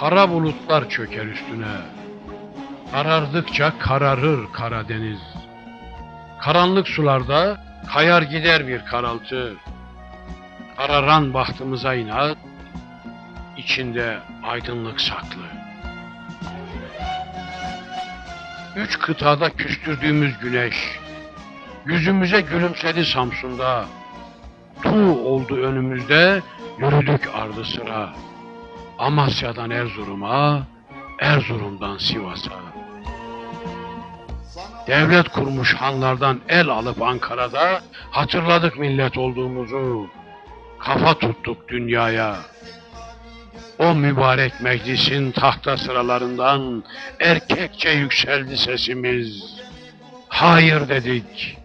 Kara bulutlar çöker üstüne. Karardıkça kararır Karadeniz. Karanlık sularda kayar gider bir karaltı. Kararan bahtımıza inat, içinde aydınlık saklı. Üç kıtada küstürdüğümüz güneş, yüzümüze gülümsedi Samsun'da. Tu oldu önümüzde, yürüdük ardı sıra. Amasya'dan Erzurum'a, Erzurum'dan Sivas'a. Devlet kurmuş hanlardan el alıp Ankara'da hatırladık millet olduğumuzu. Kafa tuttuk dünyaya. O mübarek meclisin tahta sıralarından erkekçe yükseldi sesimiz. Hayır dedik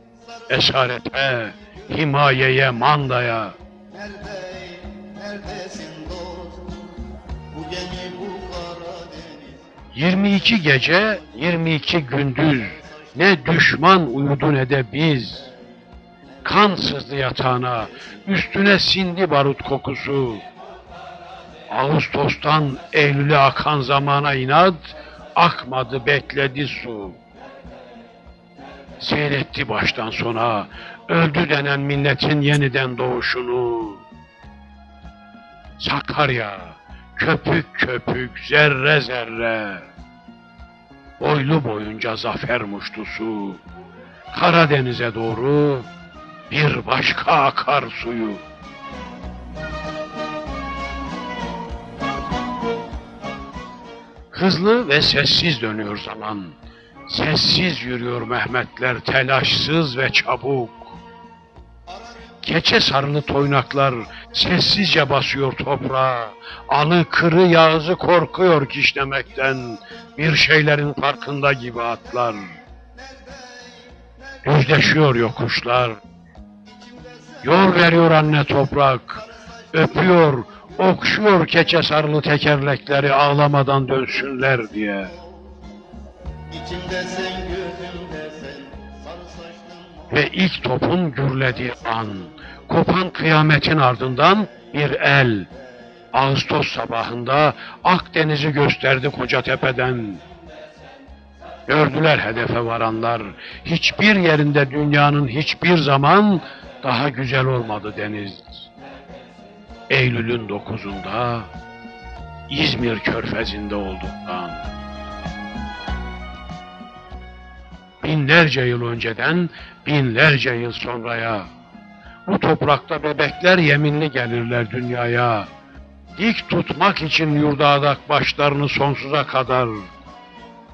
esarete, himayeye, mandaya. Bu gemi bu Karadeniz 22 gece, 22 gündüz ne düşman uyudu ne de biz. Kan sızdı yatağına, üstüne sindi barut kokusu. Ağustos'tan Eylül'e akan zamana inat, akmadı bekledi su. Seyretti baştan sona, öldü denen milletin yeniden doğuşunu. Sakarya, köpük köpük, zerre zerre. Boylu boyunca zafer muştusu. Karadeniz'e doğru bir başka akar suyu. Hızlı ve sessiz dönüyor zaman. Sessiz yürüyor Mehmetler, telaşsız ve çabuk. Keçe sarılı toynaklar sessizce basıyor toprağa. Alı kırı yağızı korkuyor kişnemekten. Bir şeylerin farkında gibi atlar. Düzleşiyor yokuşlar. Yol veriyor anne toprak. Öpüyor, okşuyor keçe sarılı tekerlekleri ağlamadan dönsünler diye. Ve ilk topun gürlediği an, kopan kıyametin ardından bir el, Ağustos sabahında Akdeniz'i gösterdi koca tepeden. Gördüler hedefe varanlar, hiçbir yerinde dünyanın hiçbir zaman daha güzel olmadı deniz. Eylül'ün dokuzunda İzmir körfezinde olduktan. binlerce yıl önceden binlerce yıl sonraya. Bu toprakta bebekler yeminli gelirler dünyaya. Dik tutmak için yurdadak başlarını sonsuza kadar.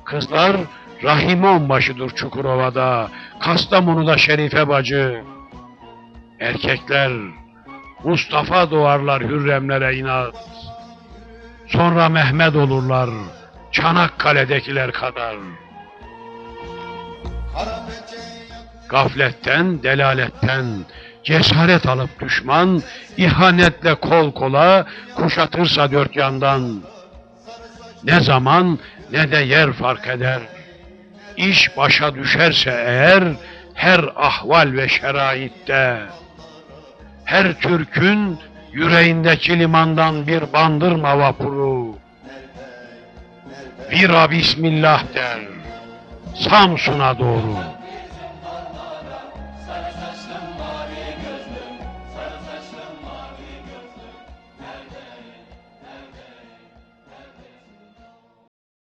Kızlar rahime onbaşıdır Çukurova'da, Kastamonu'da Şerife bacı. Erkekler Mustafa doğarlar Hürremlere inat. Sonra Mehmet olurlar Çanakkale'dekiler kadar. Gafletten, delaletten, cesaret alıp düşman, ihanetle kol kola kuşatırsa dört yandan. Ne zaman ne de yer fark eder. İş başa düşerse eğer, her ahval ve şeraitte. Her Türk'ün yüreğindeki limandan bir bandırma vapuru. Vira Bismillah der. Samsun'a doğru.